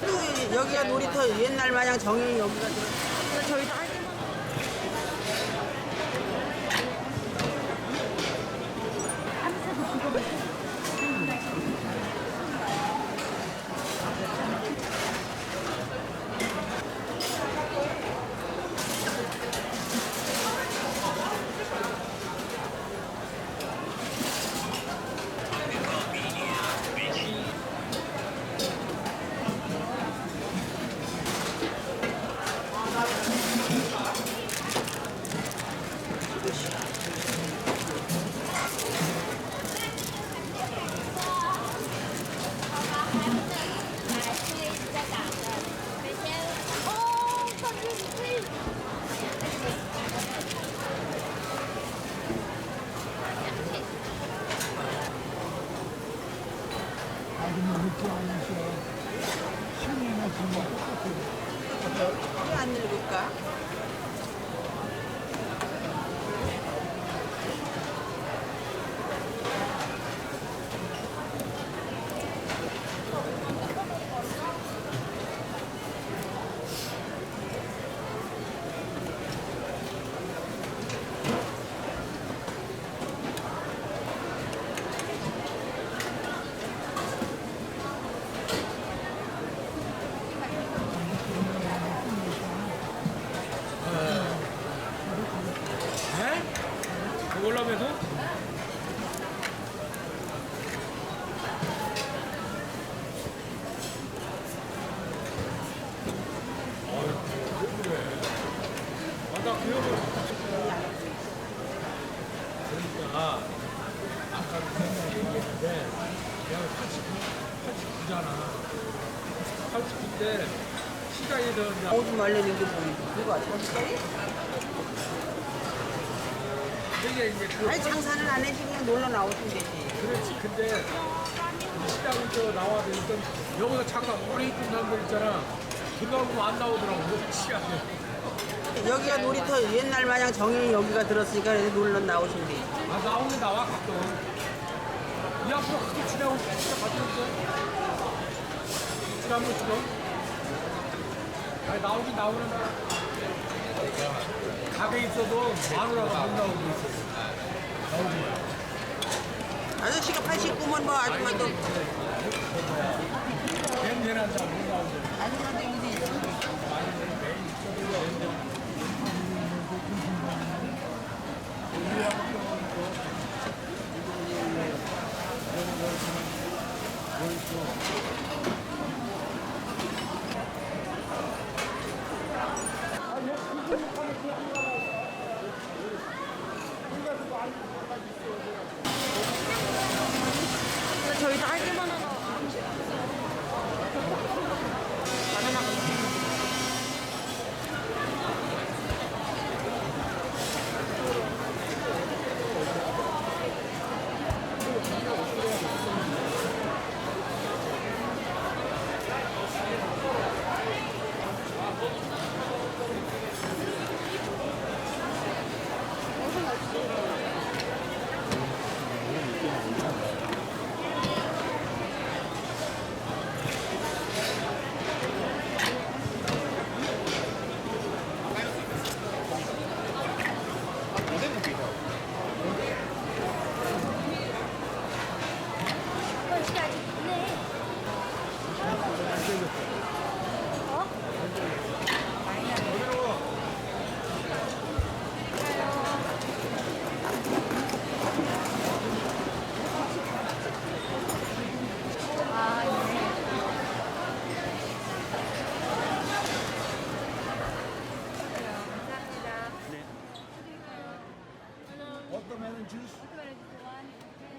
또 여기가 놀이터 옛날 마냥 정이 여기가. 저희 딸 아줌마 늦지 않으셔. 신이나 정말 똑같아요. 이게 안 늙을까? 에? 그걸라면서? 아, 나 기억을. 그러니까, 아까 그 얘기했는데, 내가 89, 89잖아. 89 때, 시간이 더 이제 오줌 말리는 게 보이고. 누가 자식 이? 되게 이제 그 아니 장사는 안 해지 그냥 놀러 나오시면 되지. 그렇지. 근데 시장 저 나와서 일단 여기서 장사 오래 있던 사람들 있잖아. 들어가고 안 나오더라고. 치약에. 여기가 놀이터 옛날 마냥 정이 여기가 들었으니까 그래서 놀러 나오시면 되지. 아 나오긴 나와 가끔. 이 앞으로 크게 지나고 진짜 가져올게. 지나면 지금. 아니 나오긴 나오는데. 가게 있어도 마누라가 못 나오고 있어. 아저씨가 89면 뭐 아줌마도. 사람 못 나오고. 아줌마도 여기도 있어. 저희 딸기만 하나 juice.